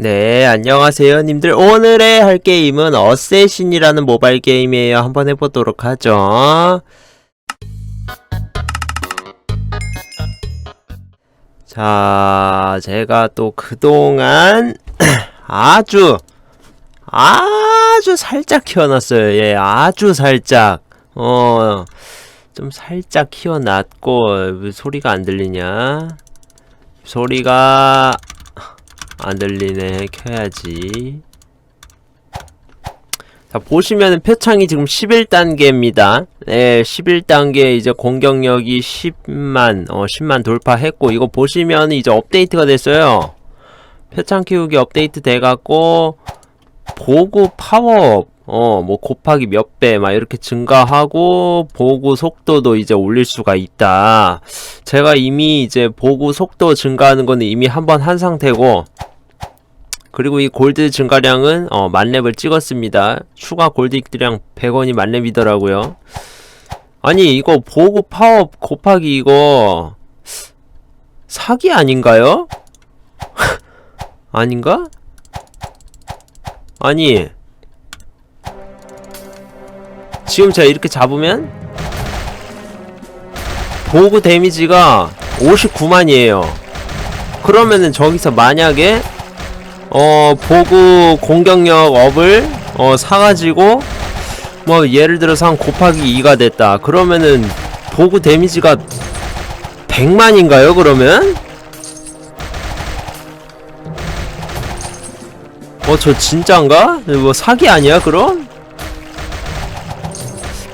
네, 안녕하세요, 님들. 오늘의 할 게임은 어쌔신이라는 모바일 게임이에요. 한번 해보도록 하죠. 자, 제가 또 그동안 아주, 아주 살짝 키워놨어요. 예, 아주 살짝. 어, 좀 살짝 키워놨고, 왜 소리가 안 들리냐? 소리가 안 들리네 켜야지. 자 보시면은 표창이 지금 11단계입니다. 네 11단계 이제 공격력이 10만 어 10만 돌파했고 이거 보시면 이제 업데이트가 됐어요. 표창 키우기 업데이트 돼갖고 보구 파워 어뭐 곱하기 몇 배 막 이렇게 증가하고 보구 속도도 이제 올릴 수가 있다. 제가 이미 이제 보구 속도 증가하는 거는 이미 한번 한 상태고 그리고 이 골드 증가량은 어, 만렙을 찍었습니다. 추가 골드 익드량 100원이 만렙이더라고요. 아니 이거 보고 파업 곱하기 이거 사기 아닌가요? 아닌가? 아니 지금 제가 이렇게 잡으면 보고 데미지가 59만이에요. 그러면은 저기서 만약에 어 보구 공격력 업을 어 사가지고 뭐 예를 들어서 한 곱하기 2가 됐다 그러면은 보구 데미지가 100만인가요 그러면? 어 저 진짠가? 뭐 사기 아니야 그럼?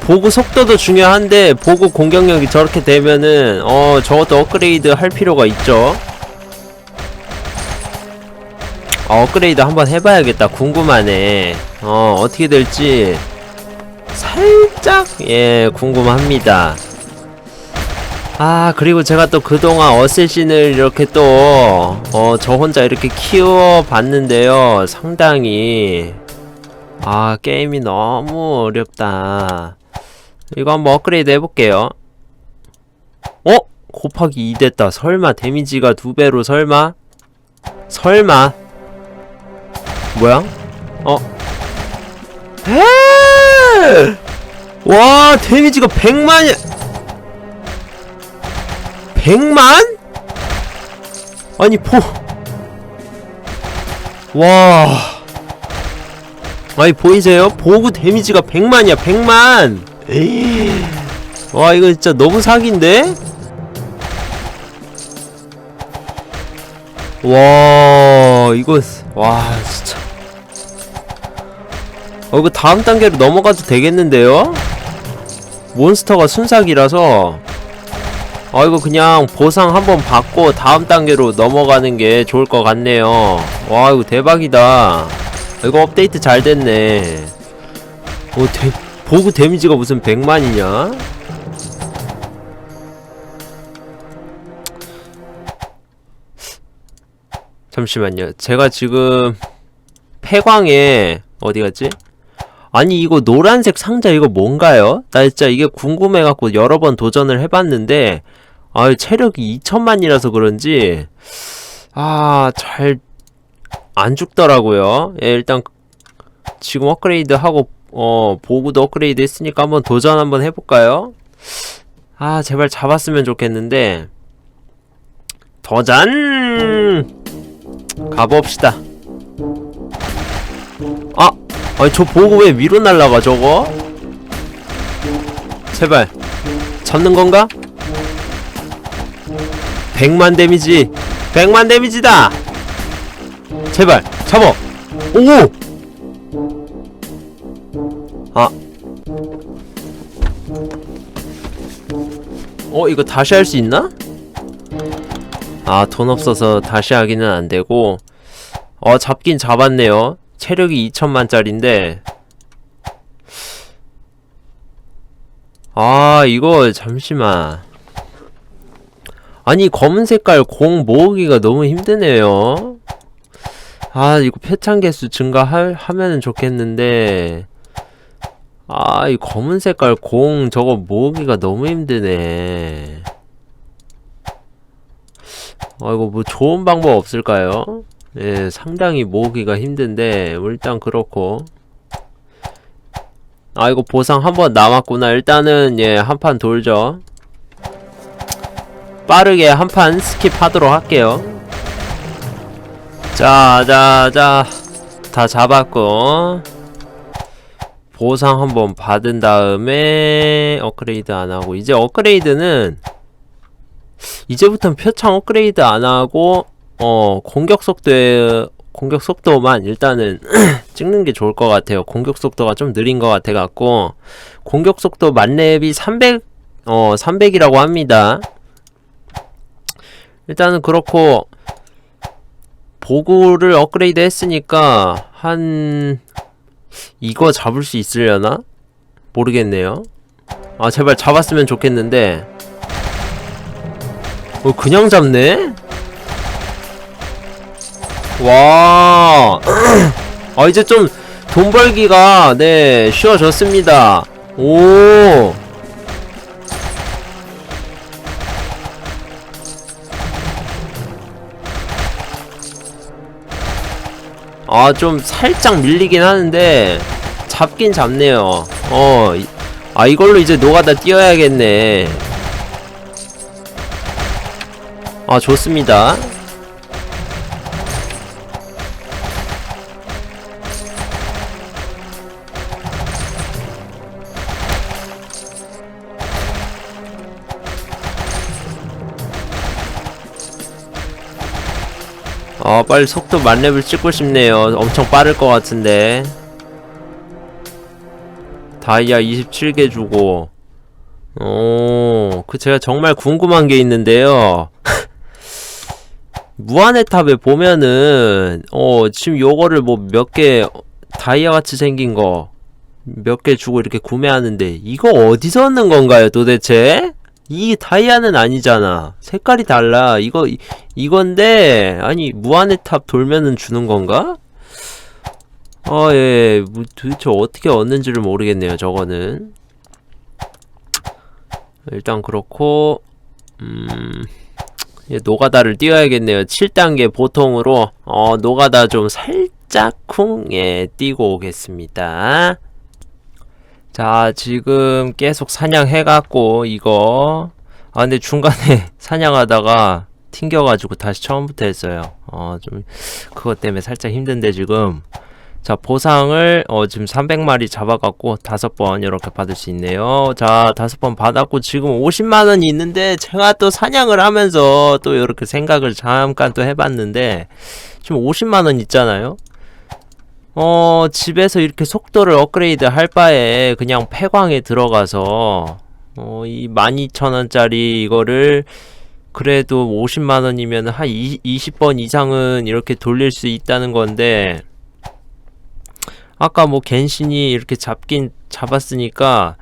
보구 속도도 중요한데 보구 공격력이 저렇게 되면은 어 저것도 업그레이드 할 필요가 있죠 업그레이드 한번 해봐야겠다. 궁금하네. 어, 어떻게 될지 살짝 예 궁금합니다. 아 그리고 제가 또 그동안 어쌔신을 이렇게 또 어 저 혼자 이렇게 키워봤는데요. 상당히 아 게임이 너무 어렵다. 이거 한번 업그레이드 해볼게요. 어? 곱하기 2 됐다. 설마 데미지가 두 배로 설마? 설마? 뭐야? 어? 에! 와 데미지가 100만이 100만? 아니 포 와. 아니 보이세요? 보구 데미지가 100만이야 100만 에이. 와 이거 진짜 너무 사기인데? 와 이거 와 진짜 어 이거 다음 단계로 넘어가도 되겠는데요? 몬스터가 순삭이라서. 아 이거 그냥 보상 한번 받고 다음 단계로 넘어가는 게 좋을 것 같네요. 와 이거 대박이다. 이거 업데이트 잘 됐네. 어 데, 보그 데미지가 무슨 100만이냐? 잠시만요. 제가 지금 폐광에 어디 갔지? 아니 이거 노란색 상자 이거 뭔가요? 나 진짜 이게 궁금해갖고 여러 번 도전을 해봤는데 아 체력이 2천만이라서 그런지 아 잘 안 죽더라고요. 예 일단 지금 업그레이드 하고 어 보구도 업그레이드 했으니까 한번 도전 한번 해볼까요? 아 제발 잡았으면 좋겠는데. 도전! 가봅시다. 아 아니 저 보고 왜 위로 날라가 저거? 제발 잡는 건가? 100만 데미지 100만 데미지다 제발 잡어 오! 아 어, 이거 다시 할 수 있나? 아, 돈 없어서 다시 하기는 안 되고. 어, 잡긴 잡았네요. 체력이 2천만짜린데. 아, 이거, 잠시만. 아니, 검은 색깔 공 모으기가 너무 힘드네요. 아, 이거 표창 개수 증가하면은 좋겠는데. 아, 이 검은 색깔 공 저거 모으기가 너무 힘드네. 아, 이거 뭐 좋은 방법 없을까요? 예, 상당히 모으기가 힘든데 일단 그렇고. 아 이거 보상 한 번 남았구나. 일단은 예 한 판 돌죠. 빠르게 한 판 스킵하도록 할게요. 자자자. 다 잡았고. 보상 한 번 받은 다음에 업그레이드 안 하고. 이제 업그레이드는 이제부터는 표창 업그레이드 안 하고 어 공격 속도에 공격 속도만 일단은 찍는 게 좋을 것 같아요. 공격 속도가 좀 느린 것 같아 갖고 공격 속도 만렙이 300 어 300이라고 합니다. 일단은 그렇고 보구를 업그레이드 했으니까 한 이거 잡을 수 있으려나? 모르겠네요. 아 제발 잡았으면 좋겠는데 어 그냥 잡네? 와, 아 이제 좀 돈 벌기가 네 쉬워졌습니다. 오, 아 좀 살짝 밀리긴 하는데 잡긴 잡네요. 어, 이- 아 이걸로 이제 노가다 뛰어야겠네. 아 좋습니다. 아 빨리 속도 만렙을 찍고 싶네요. 엄청 빠를 것 같은데. 다이아 27개 주고. 오그 제가 정말 궁금한 게 있는데요. 무한의 탑에 보면은 어 지금 요거를 뭐 몇 개 다이아 같이 생긴 거 몇 개 주고 이렇게 구매하는데 이거 어디서 얻는 건가요 도대체? 이 다이아는 아니잖아 색깔이 달라 이거 이- 이건데 아니 무한의 탑 돌면은 주는 건가? 아 예, 뭐, 도대체 어떻게 얻는지를 모르겠네요. 저거는 일단 그렇고 음 예, 노가다를 띄워야겠네요. 7단계 보통으로 어 노가다 좀 살짝쿵 예 띄고 오겠습니다. 자 지금 계속 사냥해갖고 이거 아 근데 중간에 사냥하다가 튕겨가지고 다시 처음부터 했어요. 어, 좀, 그것 때문에 살짝 힘든데 지금. 자, 보상을, 어, 지금 300마리 잡아갖고 다섯 번 이렇게 받을 수 있네요. 자, 다섯 번 받았고 지금 50만원이 있는데 제가 또 사냥을 하면서 또 이렇게 생각을 잠깐 또 해봤는데 지금 50만원 있잖아요. 어, 집에서 이렇게 속도를 업그레이드 할 바에 그냥 폐광에 들어가서 어, 이 12,000원짜리 이거를 그래도 50만 원이면 한 20, 20 번 이상은 이렇게 돌릴 수 있다는 건데 아까 뭐 겐신이 이렇게 잡긴 잡았으니까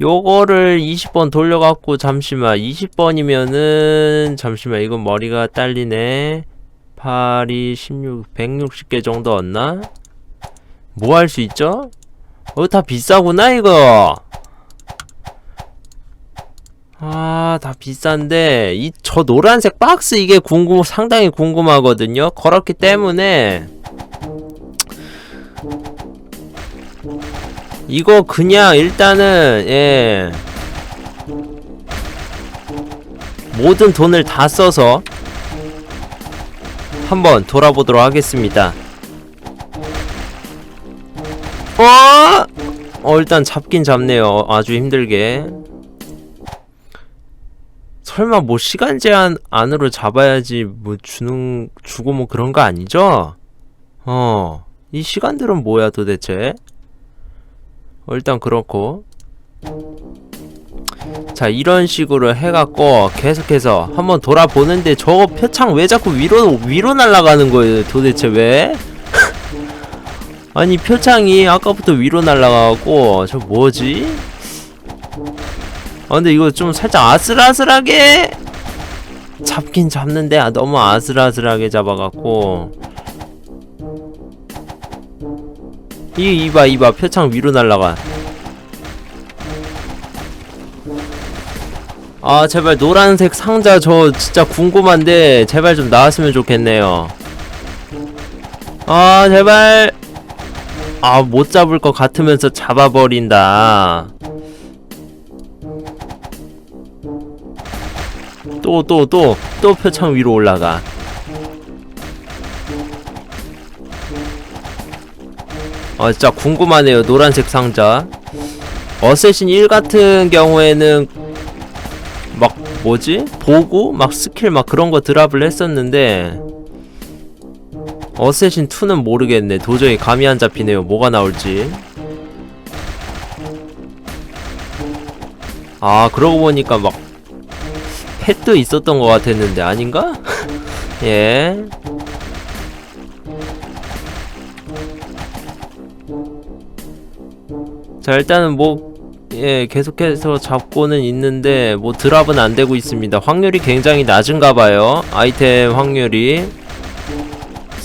요거를 20번 돌려갖고 잠시만 20번이면은 잠시만 이건 머리가 딸리네 8, 2, 16, 160개 정도 얻나? 뭐 할 수 있죠? 어, 다 비싸구나 이거 아, 다 비싼데 이 저 노란색 박스 이게 궁금 상당히 궁금하거든요. 그렇기 때문에 이거 그냥 일단은 예 모든 돈을 다 써서 한번 돌아보도록 하겠습니다. 어? 어 일단 잡긴 잡네요. 아주 힘들게. 설마 뭐 시간 제한 안으로 잡아야지 뭐 주는 주고 뭐 그런 거 아니죠? 어. 이 시간들은 뭐야 도대체? 어, 일단 그렇고 자 이런 식으로 해갖고 계속해서 한번 돌아보는데 저거 표창 왜 자꾸 위로 위로 날아가는 거예요 도대체 왜? 아니 표창이 아까부터 위로 날아가고 저 뭐지? 아 근데 이거 좀 살짝 아슬아슬하게? 잡긴 잡는데 아, 너무 아슬아슬하게 잡아갖고. 이 이봐 이봐 표창 위로 날라가. 아 제발 노란색 상자 저 진짜 궁금한데 제발 좀 나왔으면 좋겠네요. 아 제발 아 못 잡을 것 같으면서 잡아버린다. 또 또 또 또 표창 위로 올라가. 아 진짜 궁금하네요 노란색 상자. 어쌔신 1 같은 경우에는 막 뭐지? 보고 막 스킬 막 그런 거 드랍을 했었는데 어쌔신 2는 모르겠네 도저히 감이 안 잡히네요 뭐가 나올지 아 그러고 보니까 막 펫도 있었던 것 같았는데 아닌가? 예 자 일단은 뭐 예, 계속해서 잡고는 있는데 뭐 드랍은 안 되고 있습니다. 확률이 굉장히 낮은가 봐요. 아이템 확률이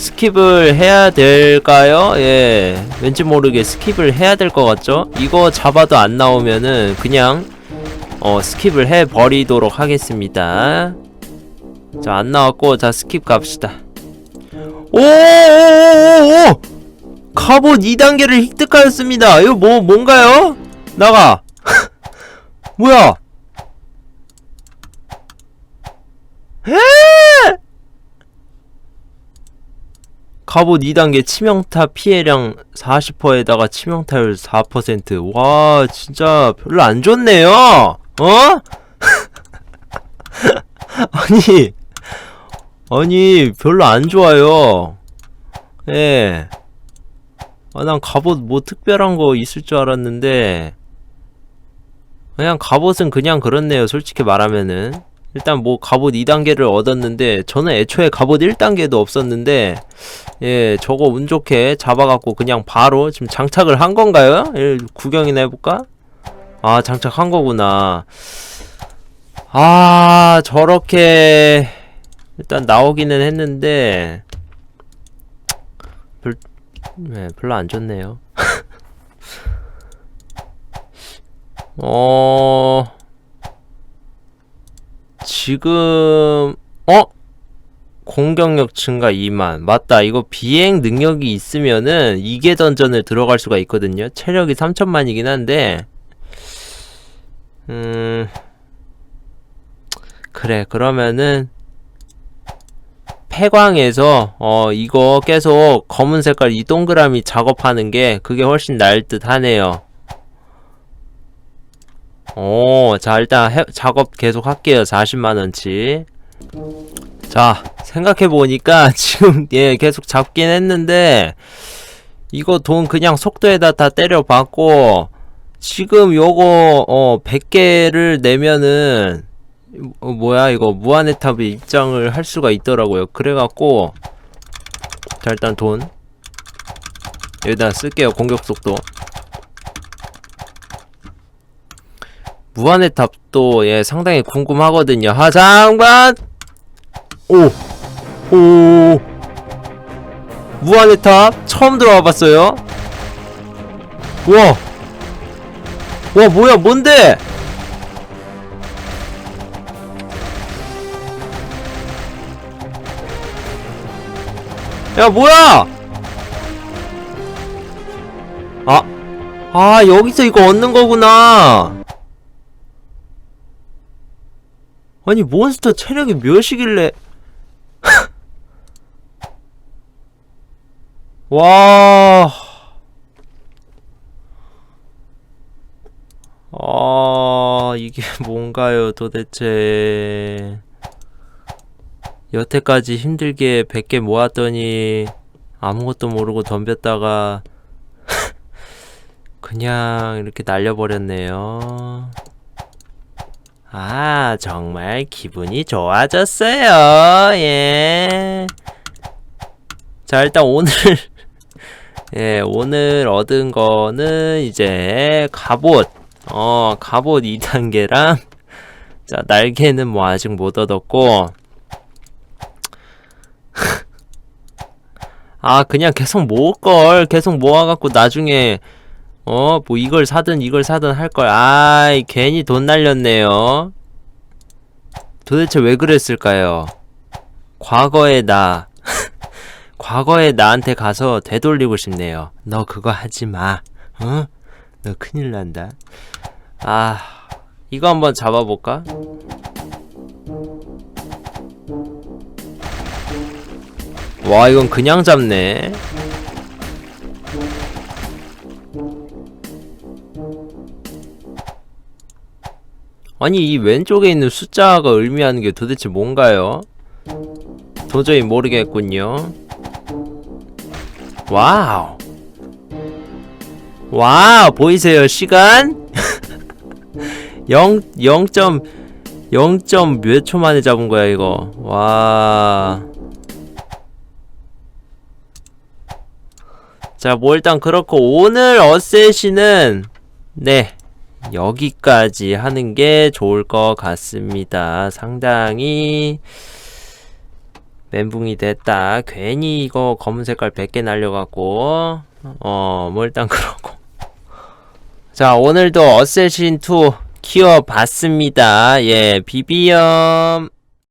스킵을 해야 될까요? 예. 왠지 모르게 스킵을 해야 될 것 같죠? 이거 잡아도 안 나오면은 그냥 어 스킵을 해 버리도록 하겠습니다. 자, 안 나왔고 자, 스킵 갑시다. 오오오오오! 갑옷 2단계를 획득하였습니다. 이거 뭐 뭔가요? 나가. 뭐야? 에! 갑옷 2단계 치명타 피해량 40%에다가 치명타율 4%. 와, 진짜 별로 안 좋네요. 어? 아니, 아니, 별로 안 좋아요. 예. 아, 난 갑옷 뭐 특별한 거 있을 줄 알았는데, 그냥 갑옷은 그냥 그렇네요. 솔직히 말하면은. 일단 뭐 갑옷 2단계를 얻었는데, 저는 애초에 갑옷 1단계도 없었는데, 예, 저거 운 좋게 잡아갖고 그냥 바로 지금 장착을 한 건가요? 예, 구경이나 해볼까? 아, 장착한 거구나. 아, 저렇게, 일단 나오기는 했는데, 별, 네, 별로 안 좋네요. 어, 지금, 어? 공격력 증가 2만. 맞다. 이거 비행 능력이 있으면은 이계 던전을 들어갈 수가 있거든요. 체력이 3천만이긴 한데, 음, 그래. 그러면은, 폐광에서 어 이거 계속 검은 색깔 이 동그라미 작업하는 게 그게 훨씬 나을 듯 하네요. 오, 자 일단 해, 작업 계속 할게요. 40만원치. 자, 생각해보니까 지금 예 계속 잡긴 했는데 이거 돈 그냥 속도에다 다 때려받고 지금 요거 어 100개를 내면은 어, 뭐야 이거 무한의 탑에 입장을 할 수가 있더라고요 그래갖고 자 일단 돈 여기다 쓸게요 공격 속도 무한의 탑도 예 상당히 궁금하거든요. 하장관! 오 오! 무한의 탑 처음 들어와 봤어요. 우와! 와 뭐야 뭔데? 야 뭐야? 아, 아 여기서 이거 얻는 거구나 아니 몬스터 체력이 몇이길래 와 아, 이게 뭔가요, 도대체. 여태까지 힘들게 100개 모았더니 아무것도 모르고 덤볐다가 그냥 이렇게 날려버렸네요. 아, 정말 기분이 좋아졌어요. 예. 자, 일단 오늘 예, 오늘 얻은 거는 이제 갑옷. 어, 갑옷 2단계랑 자, 날개는 뭐 아직 못 얻었고 아 그냥 계속 모을 걸 계속 모아갖고 나중에 어 뭐 이걸 사든 이걸 사든 할걸 아이 괜히 돈 날렸네요 도대체 왜 그랬을까요 과거의 나 과거에 나한테 가서 되돌리고 싶네요. 너 그거 하지 마. 어? 너 큰일 난다. 아, 이거 한번 잡아볼까? 와, 이건 그냥 잡네. 아니, 이 왼쪽에 있는 숫자가 의미하는 게 도대체 뭔가요? 도저히 모르겠군요. 와우. 와우, 보이세요? 시간? 0, 0. 0. 몇 초 만에 잡은 거야, 이거. 와. 자, 뭐 일단 그렇고, 오늘 어쌔시는, 네. 여기까지 하는 게 좋을 것 같습니다. 상당히, 멘붕이 됐다. 괜히 이거 검은 색깔 100개 날려갖고, 어, 뭐 일단 그렇고. 자, 오늘도 어쌔신2 키워봤습니다. 예, 비비엄.